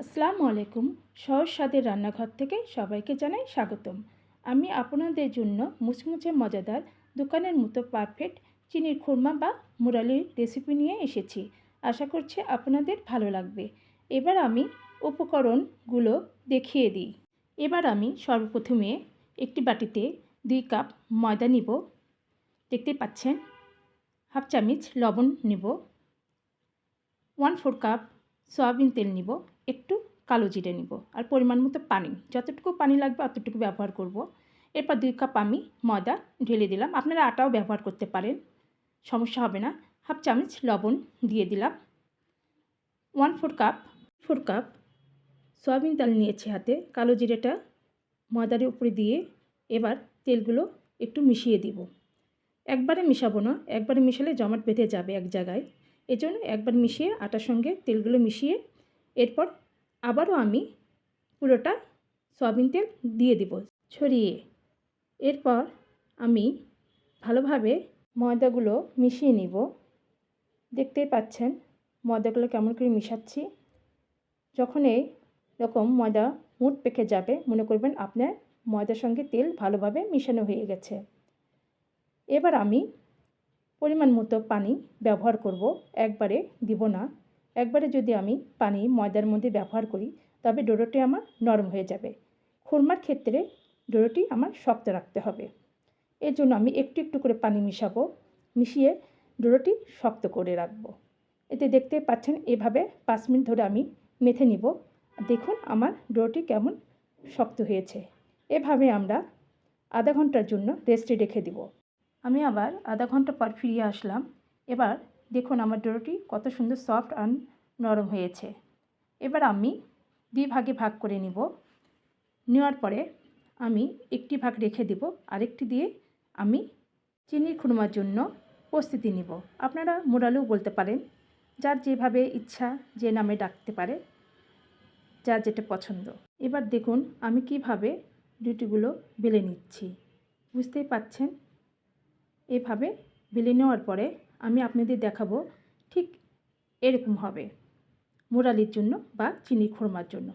আসসালামু আলাইকুম। সহজ স্বাদের রান্নাঘর থেকে সবাইকে জানাই স্বাগতম। আমি আপনাদের জন্য মুচমুচে মজাদার দোকানের মতো পারফেক্ট চিনির খুরমা বা মুরালির রেসিপি নিয়ে এসেছি। আশা করছি আপনাদের ভালো লাগবে। এবার আমি উপকরণগুলো দেখিয়ে দিই। এবার আমি সর্বপ্রথমে একটি বাটিতে দুই কাপ ময়দা নিব। দেখতে পাচ্ছেন? হাফ চামচ লবণ নেব। ওয়ান ফোর কাপ সয়াবিন তেল নিব। একটু কালো জিরে নিব আর পরিমাণ মতো পানি। যতটুকু পানি লাগবে অতটুকু ব্যবহার করব। এরপর দুই কাপ আমি ময়দা ঢেলে দিলাম। আপনারা আটাও ব্যবহার করতে পারেন, সমস্যা হবে না। হাফ চামচ লবণ দিয়ে দিলাম। One four cup four cup soybean তেল নিয়েছি হাতে। কালো জিরেটা ময়দার উপরে দিয়ে এবার তেলগুলো একটু মিশিয়ে দিব। একবারে মিশাবো না, একবারে মিশালে জমাট বেঁধে যাবে এক জায়গায়। এজন্য একবার মিশিয়ে আটার সঙ্গে তেলগুলো মিশিয়ে এরপর আবারও আমি পুরোটা সয়াবিন তেল দিয়ে দিব ছড়িয়ে। এরপর আমি ভালোভাবে ময়দাগুলো মিশিয়ে নিব। দেখতেই পাচ্ছেন ময়দাগুলো কেমন করে মিশাচ্ছি। যখন এই রকম ময়দা মুট পেকে যাবে, মনে করবেন আপনার ময়দার সঙ্গে তেল ভালোভাবে মিশানো হয়ে গেছে। এবার আমি পরিমাণ মতো পানি ব্যবহার করব, একবারে দিব না। একবারে যদি আমি পানি, ময়দার মধ্যে ব্যবহার করি, তবে ডোরোটি আমার নরম হয়ে যাবে। খুরমার ক্ষেত্রে ডোরোটি আমার শক্ত রাখতে হবে। এর জন্য আমি একটু একটু করে পানি মিশাবো, মিশিয়ে ডোরোটি শক্ত করে রাখব। এতে দেখতে পাচ্ছেন, এভাবে পাঁচ মিনিট ধরে আমি মেথে নিব। দেখুন, আমার ডোরোটি কেমন শক্ত হয়েছে। এভাবে আমরা আধা ঘণ্টার জন্য রেস্টে রেখে দিব। আমি আবার আধা ঘণ্টা পর ফিরিয়ে আসলাম। এবার দেখুন আমার ডোরোটি কত সুন্দর সফট আর নরম হয়েছে। এবার আমি দুই ভাগে ভাগ করে নিব। নেওয়ার পরে আমি একটি ভাগ রেখে দেব, আরেকটি দিয়ে আমি চিনির খুরমার জন্য প্রস্তুতি নিব। আপনারা মোরালেও বলতে পারেন, যার যেভাবে ইচ্ছা যে নামে ডাকতে পারে, যার যেটা পছন্দ। এবার দেখুন আমি কীভাবে রুটিগুলো বেলে নিচ্ছি। বুঝতেই পাচ্ছেন? এভাবে বেলে নেওয়ার পরে আমি আপনাদের দেখাবো ঠিক এরকম হবে মোরালির জন্য বা চিনি খোরমার জন্য।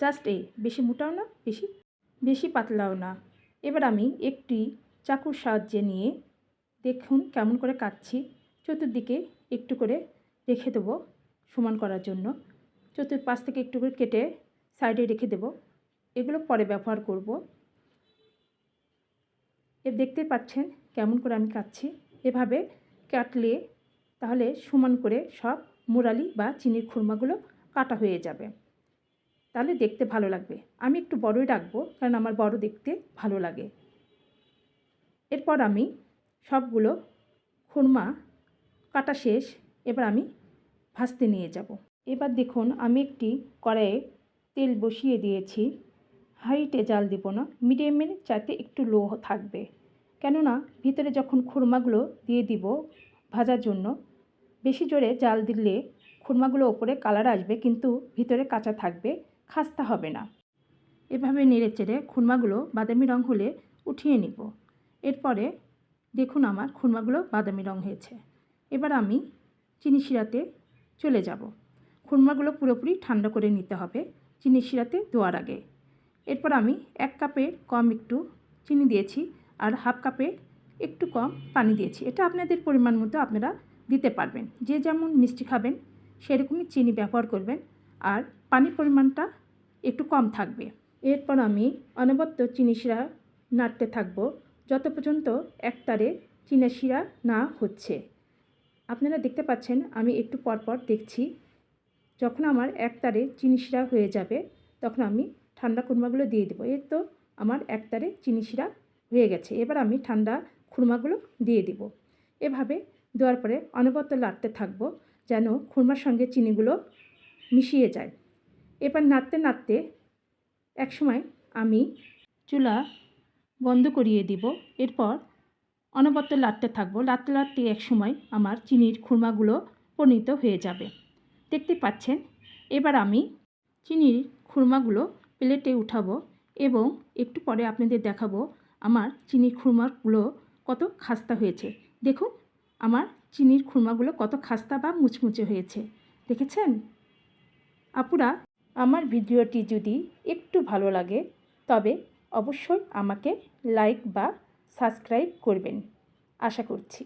জাস্ট এই, বেশি মোটাও না, বেশি বেশি পাতলাও না। এবার আমি একটি চাকুর সাহায্যে নিয়ে দেখুন কেমন করে কাটছি। চতুর্দিকে একটু করে রেখে দেবো সমান করার জন্য। চতুর্পাশ থেকে একটু করে কেটে সাইডে রেখে দেব। এগুলো পরে ব্যবহার করব। এ দেখতে পাচ্ছেন কেমন করে আমি কাটছি। এভাবে কাটলে তাহলে সমান করে সব মুরালি বা চিনির খুরমাগুলো কাটা হয়ে যাবে। তাহলে দেখতে ভালো লাগবে। আমি একটু বড়ই রাখব কারণ আমার বড় দেখতে ভালো লাগে। এরপর আমি সবগুলো খুরমা কাটা শেষ, এবার আমি ভাজতে নিয়ে যাব। এবার দেখুন আমি একটি কড়াইয়ে তেল বসিয়ে দিয়েছি। হাইটে জাল দিব না মিডিয়ামের চাইতে একটু লো থাকবে। কেননা ভিতরে যখন খুরমাগুলো দিয়ে দিব ভাজার জন্য, বেশি জোরে জাল দিলে খুরমাগুলো ওপরে কালার আসবে কিন্তু ভিতরে কাঁচা থাকবে, খাস্তা হবে না। এভাবে নেড়ে চেড়ে খুরমাগুলো বাদামি রং হলে উঠিয়ে নিব। এরপরে দেখুন আমার খুরমাগুলো বাদামি রং হয়েছে। এবার আমি চিনি শিরাতে চলে যাব। খুরমাগুলো পুরোপুরি ঠান্ডা করে নিতে হবে চিনি শিরাতে দেওয়ার আগে। এরপর আমি এক কাপের কম একটু চিনি দিয়েছি। আর হাফ কাপে একটু কম পানি দিয়েছি। এটা আপনাদের পরিমাণ মতো আপনারা দিতে পারবেন। যে যেমন মিষ্টি খাবেন, সেরকমই চিনি ব্যবহার করবেন আর পানির পরিমাণটা একটু কম থাকবে। এরপর আমি অনবদ্য চিনি শিরা নাড়তে থাকব। যত পর্যন্ত একতারে চিনি শিরা না হচ্ছে। আপনারা দেখতে পাচ্ছেন, আমি একটু পরপর দেখছি। যখন আমার একতারে চিনি শিরা হয়ে যাবে, তখন আমি ঠান্ডা কুরমাগুলো দিয়ে দেবো। এর তো আমার একতারে চিনি শিরা হয়ে গেছে। এবার আমি ঠান্ডা খুরমাগুলো দিয়ে দিব। এভাবে দেওয়ার পরে অনবদ্য লাড়তে থাকব যেন খুরমার সঙ্গে চিনিগুলো মিশিয়ে যায়। এবার নাড়তে নাড়তে একসময় আমি চুলা বন্ধ করিয়ে দিব। এরপর অনবদ্য লাড়তে থাকব। লাড়তে লাড়তে একসময় আমার চিনির খুরমাগুলো পরিণত হয়ে যাবে। দেখতে পাচ্ছেন? এবার আমি চিনির খুরমাগুলো প্লেটে উঠাবো এবং একটু পরে আপনাদের দেখাবো আমার চিনির খুরমাগুলো কত খাস্তা হয়েছে। দেখুন, আমার চিনির খুরমাগুলো কত খাস্তা বা মুচমুচে হয়েছে। দেখেছেন? আপুরা, আমার ভিডিওটি যদি একটু ভালো লাগে, তবে অবশ্যই আমাকে লাইক বা সাবস্ক্রাইব করবেন। আশা করছি।